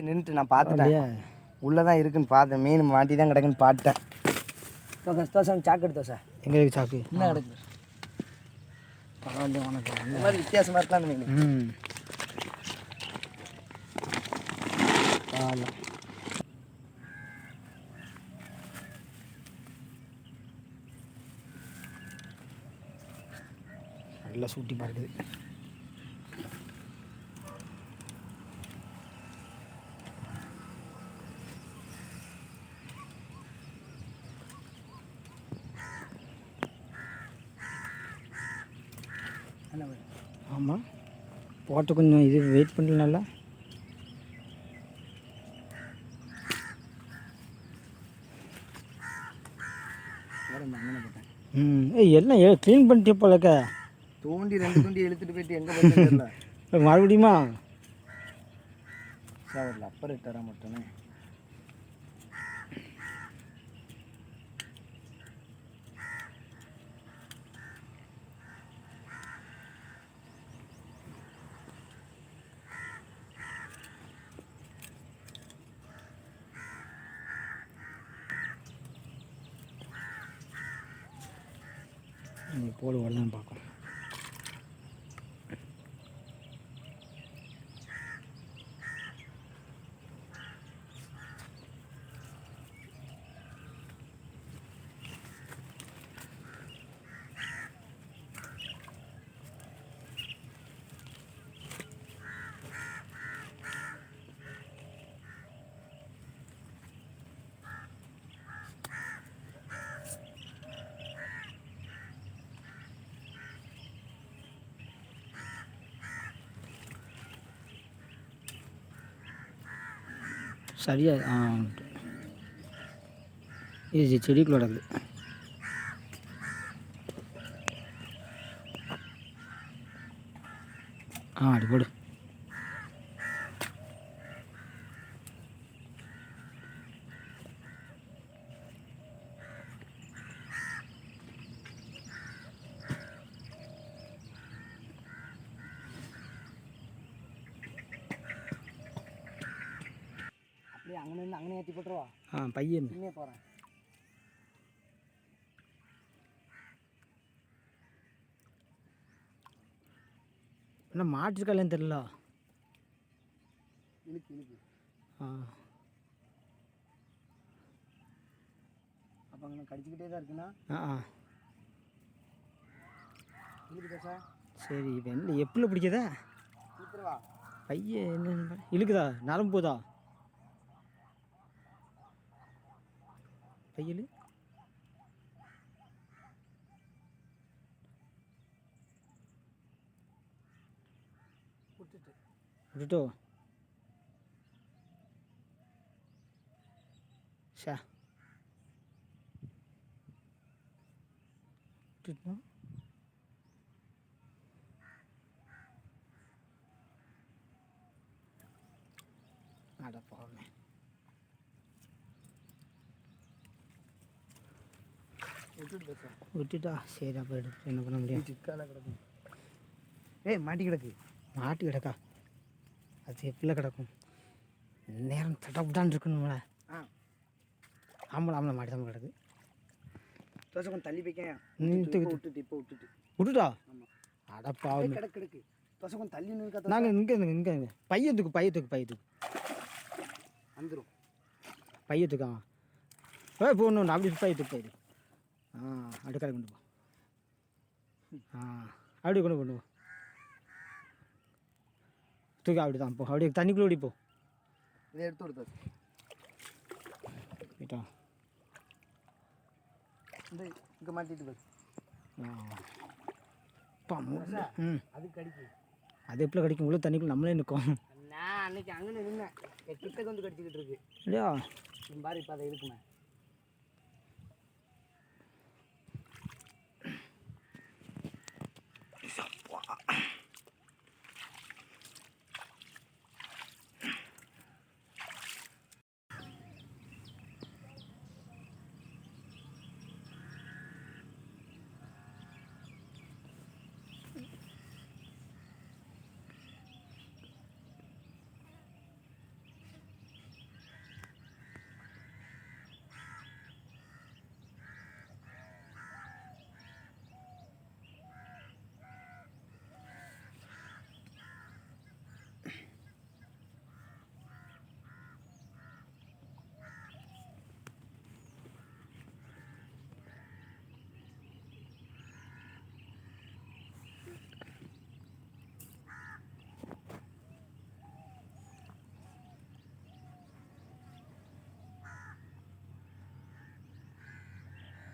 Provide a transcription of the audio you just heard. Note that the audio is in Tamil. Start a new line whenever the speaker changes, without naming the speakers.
நின்றுட்டு நான் பார்த்துட்டேன். உள்ளே தான் இருக்குன்னு பார்த்தேன். மீன் மாட்டி தான் கிடக்குன்னு பார்த்தேன்
தோசை தோசை சாக்கு எடுத்து தோசை.
எங்கே இருக்கு சாக்கு
என்ன கிடக்கு
பரவாயில்ல உனக்கு.
இந்த மாதிரி வித்தியாசமாக இருக்கலாம் அந்த மீன்?
ம். பரவாயில்ல. நல்லா சூட்டி பார்க்குது. ஆமாம் போட்டு கொஞ்சம் இது வெயிட் பண்ணல நல்லா. ம் ஏய் எல்லாம் க்ளீன் பண்ணிட்டே போலக்க?
தூண்டி ரெண்டு தூண்டி இழுத்துட்டு போயிட்டு எங்கே தெரியல.
மறுபடியுமா?
சார் ஒரு லப்பர் இட்டாரா மட்டுமே
நீ போடு வரலான்னு பார்க்கும் சரியாக ஆ இது செடிக்குள்ள நடக்குது ஆ அடி போடு.
அங்கே நின்று அங்கே ஏற்றி போட்டுருவா.
ஆ பையன்.
இன்னே போகிறேன்
என்ன மாட்டிருக்காலேன்னு தெரியல.
இழுக்கு இழுக்கு.
ஆ.
அப்போ அங்கே கடிச்சிக்கிட்டே தான் இருக்குண்ணா
ஆ ஆ.
இழுக்கு தோசை.
சரி இப்போ என்ன எப்படி பிடிக்குதா? பையன் என்ன இழுக்குதா? நரம்பு போதா? பையலு
விட்டுட்டு
விட்டுட்டோ ஷா விட்டுட்டா அட போமே
விட்டுட்டு.
சரி அப்போ எடுத்து என்ன பண்ண முடியும்?
சிக்கால கிடக்கும். ஏய் மாட்டி கிடக்கு.
மாட்டு கிடக்கா? அது எப்படில கிடக்கும். நேரம் தட்டப்பட்டான்னு இருக்கணும்ல
ஆ.
ஆமாம் ஆமாம் மாட்டு தான் கிடக்கு.
தோசை கொஞ்சம் தள்ளி இப்போ விட்டுட்டு இப்போ விட்டுட்டு.
விட்டுட்டா?
ஆமாம்
அடப்பாவும்
கிடக்கு கிடக்கு. தோசை கொஞ்சம் தள்ளி நிற்க
நாங்கள் இங்கே இங்கே இங்கே இங்கே பையத்துக்கு பையத்துக்கு பையத்துக்கு
வந்துடும்
பையத்துக்கா ஏ போகணும் அப்படி பையத்துக்கு பையத்து ஆ அப்படி கரை கொண்டு போ. ஆ அப்படி கொண்டு கொண்டு போ. தூக்கி அப்படி தான் போ. அப்படியே தண்ணிக்குள்ளே ஓடி போ.
இதை எடுத்து விடு தோசை
போயிட்டா
இந்த இங்கே மாட்டிட்டு போய் அது கடிக்கு.
அது எப்படி கிடைக்கும்? உள்ள தண்ணிக்குள்ள நம்மளே நிற்கும்.
நான் அன்னைக்கு அங்கே என் கிட்டக்கு வந்து கடிச்சிக்கிட்டு இருக்கு.
இல்லையா?
பாரு இப்போ அதை இருக்குமே あっ。